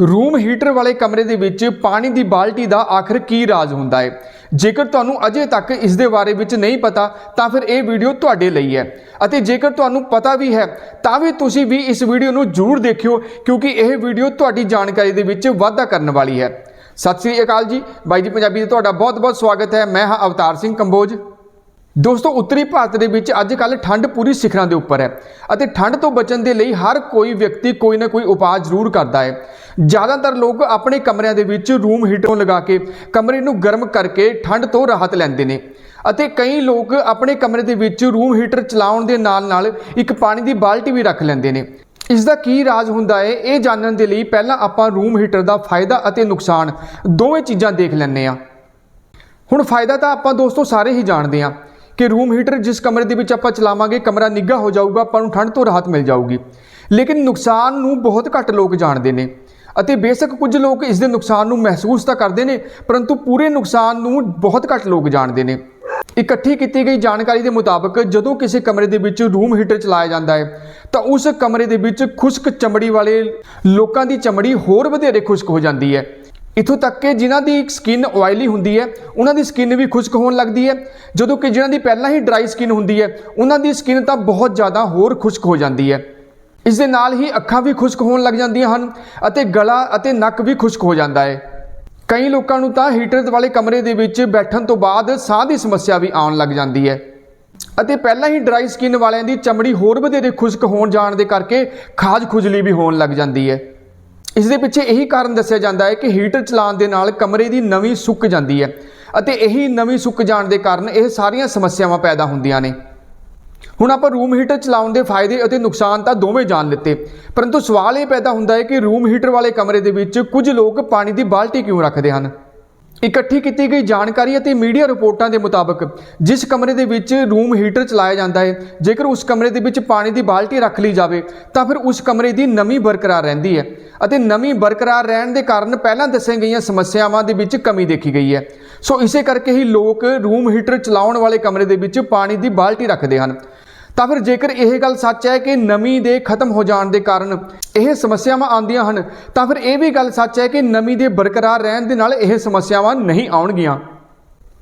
Room heater ਵਾਲੇ ਕਮਰੇ ਦੇ ਵਿੱਚ ਪਾਣੀ ਦੀ ਬਾਲਟੀ ਦਾ ਆਖਰ ਕੀ ਰਾਜ਼ ਹੁੰਦਾ ਹੈ? ਜੇਕਰ ਤੁਹਾਨੂੰ ਅਜੇ ਤੱਕ ਇਸ ਦੇ ਬਾਰੇ ਵਿੱਚ ਨਹੀਂ ਪਤਾ, ਤਾਂ ਫਿਰ ਇਹ ਵੀਡੀਓ ਤੁਹਾਡੇ ਲਈ ਹੈ। ਅਤੇ ਜੇਕਰ ਤੁਹਾਨੂੰ ਪਤਾ ਵੀ ਹੈ, ਤਾਂ ਵੀ ਤੁਸੀਂ ਵੀ ਇਸ ਵੀਡੀਓ ਨੂੰ ਜ਼ਰੂਰ ਦੇਖਿਓ, ਕਿਉਂਕਿ ਇਹ ਵੀਡੀਓ ਤੁਹਾਡੀ ਜਾਣਕਾਰੀ ਦੇ ਵਿੱਚ ਵਾਧਾ ਕਰਨ ਵਾਲੀ ਹੈ। ਸਤਿ ਸ੍ਰੀ ਅਕਾਲ ਜੀ। ਬਾਈ ਜੀ, ਪੰਜਾਬੀ 'ਤੇ ਤੁਹਾਡਾ ਬਹੁਤ-ਬਹੁਤ ਸਵਾਗਤ ਹੈ। ਮੈਂ ਹਾਂ ਅਵਤਾਰ ਸਿੰਘ ਕੰਬੋਜ। ਦੋਸਤੋ, ਉੱਤਰੀ ਭਾਰਤ ਦੇ ਵਿੱਚ ਅੱਜ ਕੱਲ ਠੰਡ ਪੂਰੀ ਸਿਖਰਾਂ ਦੇ ਉੱਪਰ ਹੈ ਅਤੇ ਠੰਡ ਤੋਂ ਬਚਣ ਦੇ ਲਈ ਹਰ ਕੋਈ ਵਿਅਕਤੀ ਕੋਈ ਨਾ ਕੋਈ ਉਪਾਅ ਜ਼ਰੂਰ ਕਰਦਾ ਹੈ। ਜ਼ਿਆਦਾਤਰ ਲੋਕ ਆਪਣੇ ਕਮਰਿਆਂ ਦੇ ਵਿੱਚ ਰੂਮ ਹੀਟਰ ਲਗਾ ਕੇ ਕਮਰੇ ਨੂੰ ਗਰਮ ਕਰਕੇ ਠੰਡ ਤੋਂ ਰਾਹਤ ਲੈਂਦੇ ਨੇ ਅਤੇ ਕਈ ਲੋਕ ਆਪਣੇ ਕਮਰੇ ਦੇ ਵਿੱਚ ਰੂਮ ਹੀਟਰ ਚਲਾਉਣ ਦੇ ਨਾਲ-ਨਾਲ ਇੱਕ ਪਾਣੀ ਦੀ ਬਾਲਟੀ ਵੀ ਰੱਖ ਲੈਂਦੇ ਨੇ। ਇਸ ਦਾ ਕੀ ਰਾਜ਼ ਹੁੰਦਾ ਹੈ? ਇਹ ਜਾਣਨ ਦੇ ਲਈ ਪਹਿਲਾਂ ਆਪਾਂ ਰੂਮ ਹੀਟਰ ਦਾ ਫਾਇਦਾ ਅਤੇ ਨੁਕਸਾਨ ਦੋਵੇਂ ਚੀਜ਼ਾਂ ਦੇਖ ਲੈਂਦੇ ਹਾਂ। ਹੁਣ ਫਾਇਦਾ ਤਾਂ ਆਪਾਂ ਦੋਸਤੋ ਸਾਰੇ ਹੀ ਜਾਣਦੇ ਹਾਂ। ਕਿ ਰੂਮ ਹੀਟਰ ਜਿਸ ਕਮਰੇ ਦੇ ਵਿੱਚ ਆਪਾਂ ਚਲਾਵਾਂਗੇ, ਕਮਰਾ ਨਿੱਘਾ ਹੋ ਜਾਊਗਾ, ਆਪਾਂ ਨੂੰ ਠੰਡ ਤੋਂ ਰਾਹਤ ਮਿਲ ਜਾਊਗੀ। ਲੇਕਿਨ ਨੁਕਸਾਨ ਨੂੰ ਬਹੁਤ ਘੱਟ ਲੋਕ ਜਾਣਦੇ ਨੇ ਅਤੇ ਬੇਸ਼ੱਕ ਕੁਝ ਲੋਕ ਇਸ ਦੇ ਨੁਕਸਾਨ ਨੂੰ ਮਹਿਸੂਸ ਤਾਂ ਕਰਦੇ ਨੇ, ਪਰੰਤੂ ਪੂਰੇ ਨੁਕਸਾਨ ਨੂੰ ਬਹੁਤ ਘੱਟ ਲੋਕ ਜਾਣਦੇ ਨੇ। ਇਕੱਠੀ ਕੀਤੀ ਗਈ ਜਾਣਕਾਰੀ ਦੇ ਮੁਤਾਬਕ, ਜਦੋਂ ਕਿਸੇ ਕਮਰੇ ਦੇ ਵਿੱਚ ਰੂਮ ਹੀਟਰ ਚਲਾਇਆ ਜਾਂਦਾ ਹੈ, ਤਾਂ ਉਸ ਕਮਰੇ ਦੇ ਵਿੱਚ ਖੁਸ਼ਕ ਚਮੜੀ ਵਾਲੇ ਲੋਕਾਂ ਦੀ ਚਮੜੀ ਹੋਰ ਵਧੇਰੇ ਖੁਸ਼ਕ ਹੋ ਜਾਂਦੀ ਹੈ। ਇਥੋਂ ਤੱਕ ਕਿ ਜਿਨ੍ਹਾਂ ਦੀ ਸਕਿਨ ਆਇਲੀ ਹੁੰਦੀ ਹੈ, ਉਹਨਾਂ ਦੀ ਸਕਿਨ ਵੀ ਖੁਸ਼ਕ ਹੋਣ ਲੱਗਦੀ ਹੈ। ਜਦੋਂ ਕਿ ਜਿਨ੍ਹਾਂ ਦੀ ਪਹਿਲਾਂ ਹੀ ਡਰਾਈ ਸਕਿਨ ਹੁੰਦੀ ਹੈ, ਉਹਨਾਂ ਦੀ ਸਕਿਨ ਤਾਂ ਬਹੁਤ ਜ਼ਿਆਦਾ ਹੋਰ ਖੁਸ਼ਕ ਹੋ ਜਾਂਦੀ ਹੈ। ਇਸ ਦੇ ਨਾਲ ਹੀ ਅੱਖਾਂ ਵੀ ਖੁਸ਼ਕ ਹੋਣ ਲੱਗ ਜਾਂਦੀਆਂ ਹਨ ਅਤੇ ਗਲਾ ਅਤੇ ਨੱਕ ਵੀ ਖੁਸ਼ਕ ਹੋ ਜਾਂਦਾ ਹੈ। ਕਈ ਲੋਕਾਂ ਨੂੰ ਤਾਂ ਹੀਟਰ ਵਾਲੇ ਕਮਰੇ ਦੇ ਵਿੱਚ ਬੈਠਣ ਤੋਂ ਬਾਅਦ ਸਾਹ ਦੀ ਸਮੱਸਿਆ ਵੀ ਆਉਣ ਲੱਗ ਜਾਂਦੀ ਹੈ। ਅਤੇ ਪਹਿਲਾਂ ਹੀ ਡਰਾਈ ਸਕਿਨ ਵਾਲਿਆਂ ਦੀ ਚਮੜੀ ਹੋਰ ਵਧੇਰੇ ਖੁਸ਼ਕ ਹੋਣ ਜਾਣ ਦੇ ਕਰਕੇ ਖਾਜ ਖੁਜਲੀ ਵੀ ਹੋਣ ਲੱਗ ਜਾਂਦੀ ਹੈ। ਇਸ ਦੇ ਪਿੱਛੇ ਇਹੀ ਕਾਰਨ ਦੱਸਿਆ ਜਾਂਦਾ ਹੈ ਕਿ ਹੀਟਰ ਚਲਾਉਣ ਦੇ ਨਾਲ ਕਮਰੇ ਦੀ ਨਵੀਂ ਸੁੱਕ ਜਾਂਦੀ ਹੈ ਅਤੇ ਇਹੀ ਨਵੀਂ ਸੁੱਕ ਜਾਣ ਦੇ ਕਾਰਨ ਇਹ ਸਾਰੀਆਂ ਸਮੱਸਿਆਵਾਂ ਪੈਦਾ ਹੁੰਦੀਆਂ ਨੇ। ਹੁਣ ਆਪਾਂ ਰੂਮ ਹੀਟਰ ਚਲਾਉਣ ਦੇ ਫਾਇਦੇ ਅਤੇ ਨੁਕਸਾਨ ਤਾਂ ਦੋਵੇਂ ਜਾਣ ਲਿੱਤੇ, ਪਰੰਤੂ ਸਵਾਲ ਇਹ ਪੈਦਾ ਹੁੰਦਾ ਹੈ ਕਿ ਰੂਮ ਹੀਟਰ ਵਾਲੇ ਕਮਰੇ ਦੇ ਵਿੱਚ ਕੁਝ ਲੋਕ ਪਾਣੀ ਦੀ ਬਾਲਟੀ ਕਿਉਂ ਰੱਖਦੇ ਹਨ? ਇਕੱਠੀ ਕੀਤੀ ਗਈ ਜਾਣਕਾਰੀ ਅਤੇ ਮੀਡੀਆ ਰਿਪੋਰਟਾਂ ਦੇ ਮੁਤਾਬਕ ਜਿਸ ਕਮਰੇ ਦੇ ਵਿੱਚ ਰੂਮ ਹੀਟਰ ਚਲਾਇਆ ਜਾਂਦਾ ਹੈ, ਜੇਕਰ ਉਸ ਕਮਰੇ ਦੇ ਵਿੱਚ ਪਾਣੀ ਦੀ ਬਾਲਟੀ ਰੱਖ ਲਈ ਜਾਵੇ, ਤਾਂ ਫਿਰ ਉਸ ਕਮਰੇ ਦੀ ਨਮੀ ਬਰਕਰਾਰ ਰਹਿੰਦੀ ਹੈ ਅਤੇ ਨਮੀ ਬਰਕਰਾਰ ਰਹਿਣ ਦੇ ਕਾਰਨ ਪਹਿਲਾਂ ਦੱਸੀਆਂ ਗਈਆਂ ਸਮੱਸਿਆਵਾਂ ਦੇ ਵਿੱਚ ਕਮੀ ਦੇਖੀ ਗਈ ਹੈ। ਸੋ ਇਸੇ ਕਰਕੇ ਹੀ ਲੋਕ ਰੂਮ ਹੀਟਰ ਚਲਾਉਣ ਵਾਲੇ ਕਮਰੇ ਦੇ ਵਿੱਚ ਪਾਣੀ ਦੀ ਬਾਲਟੀ ਰੱਖਦੇ ਹਨ। ਤਾਂ ਫਿਰ ਜੇਕਰ ਇਹ ਗੱਲ ਸੱਚ ਹੈ ਕਿ ਨਮੀ ਦੇ ਖਤਮ ਹੋ ਜਾਣ ਦੇ ਕਾਰਨ ਇਹ ਸਮੱਸਿਆਵਾਂ ਆਉਂਦੀਆਂ ਹਨ, ਤਾਂ ਫਿਰ ਇਹ ਵੀ ਗੱਲ ਸੱਚ ਹੈ ਕਿ ਨਮੀ ਦੇ ਬਰਕਰਾਰ ਰਹਿਣ ਦੇ ਨਾਲ ਇਹ ਸਮੱਸਿਆਵਾਂ ਨਹੀਂ ਆਉਣਗੀਆਂ।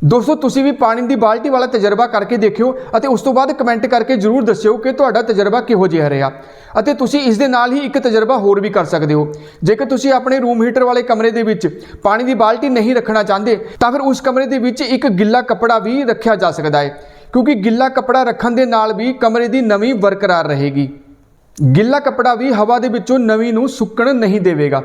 ਦੋਸਤੋ, ਤੁਸੀਂ ਵੀ ਪਾਣੀ ਦੀ ਬਾਲਟੀ ਵਾਲਾ ਤਜਰਬਾ ਕਰਕੇ ਦੇਖਿਓ ਅਤੇ ਉਸ ਤੋਂ ਬਾਅਦ ਕਮੈਂਟ ਕਰਕੇ ਜਰੂਰ ਦੱਸਿਓ ਕਿ ਤੁਹਾਡਾ ਤਜਰਬਾ ਕਿਹੋ ਜਿਹਾ ਰਿਹਾ ਅਤੇ ਤੁਸੀਂ ਇਸ ਦੇ ਨਾਲ ਹੀ ਇੱਕ ਤਜਰਬਾ ਹੋਰ ਵੀ ਕਰ ਸਕਦੇ ਹੋ। ਜੇਕਰ ਤੁਸੀਂ ਆਪਣੇ ਰੂਮ ਹੀਟਰ ਵਾਲੇ ਕਮਰੇ ਦੇ ਵਿੱਚ ਪਾਣੀ ਦੀ ਬਾਲਟੀ ਨਹੀਂ ਰੱਖਣਾ ਚਾਹੁੰਦੇ, ਤਾਂ ਫਿਰ ਉਸ ਕਮਰੇ ਦੇ ਵਿੱਚ ਇੱਕ ਗਿੱਲਾ ਕੱਪੜਾ ਵੀ ਰੱਖਿਆ ਜਾ ਸਕਦਾ ਹੈ। ਕਿਉਂਕਿ ਗਿੱਲਾ ਕੱਪੜਾ ਰੱਖਣ ਦੇ ਨਾਲ ਵੀ ਕਮਰੇ ਦੀ ਨਮੀ ਬਰਕਰਾਰ ਰਹੇਗੀ। ਗਿੱਲਾ ਕੱਪੜਾ ਵੀ ਹਵਾ ਦੇ ਵਿੱਚੋਂ ਨਮੀ ਨੂੰ ਸੁੱਕਣ ਨਹੀਂ ਦੇਵੇਗਾ।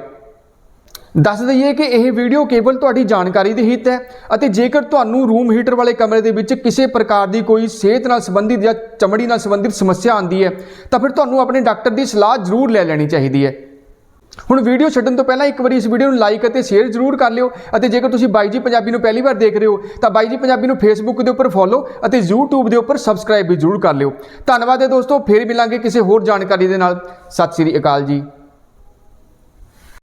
ਦੱਸ ਦਈਏ ਕਿ ਇਹ ਵੀਡੀਓ ਕੇਵਲ ਤੁਹਾਡੀ ਜਾਣਕਾਰੀ ਦੇ ਹਿੱਤ ਹੈ ਅਤੇ ਜੇਕਰ ਤੁਹਾਨੂੰ ਰੂਮ ਹੀਟਰ ਵਾਲੇ ਕਮਰੇ ਦੇ ਵਿੱਚ ਕਿਸੇ ਪ੍ਰਕਾਰ ਦੀ ਕੋਈ ਸਿਹਤ ਨਾਲ ਸੰਬੰਧਿਤ ਜਾਂ ਚਮੜੀ ਨਾਲ ਸੰਬੰਧਿਤ ਸਮੱਸਿਆ ਆਉਂਦੀ ਹੈ, ਤਾਂ ਫਿਰ ਤੁਹਾਨੂੰ ਆਪਣੇ ਡਾਕਟਰ ਦੀ ਸਲਾਹ ਜ਼ਰੂਰ ਲੈ ਲੈਣੀ ਚਾਹੀਦੀ ਹੈ। ਹੁਣ ਵੀਡੀਓ ਛੱਡਣ ਤੋਂ ਪਹਿਲਾਂ ਇੱਕ ਵਾਰੀ ਇਸ ਵੀਡੀਓ ਨੂੰ ਲਾਈਕ ਅਤੇ ਸ਼ੇਅਰ ਜ਼ਰੂਰ ਕਰ ਲਿਓ ਅਤੇ ਜੇਕਰ ਤੁਸੀਂ ਬਾਈ ਜੀ ਪੰਜਾਬੀ ਨੂੰ ਪਹਿਲੀ ਵਾਰ ਦੇਖ ਰਹੇ ਹੋ, ਤਾਂ ਬਾਈ ਜੀ ਪੰਜਾਬੀ ਨੂੰ ਫੇਸਬੁੱਕ ਦੇ ਉੱਪਰ ਫੋਲੋ ਅਤੇ YouTube ਦੇ ਉੱਪਰ ਸਬਸਕ੍ਰਾਈਬ ਵੀ ਜ਼ਰੂਰ ਕਰ ਲਿਓ। ਧੰਨਵਾਦ ਹੈ ਦੋਸਤੋ, ਫੇਰ ਮਿਲਾਂਗੇ ਕਿਸੇ ਹੋਰ ਜਾਣਕਾਰੀ ਦੇ ਨਾਲ। ਸਤਿ ਸ੍ਰੀ ਅਕਾਲ ਜੀ।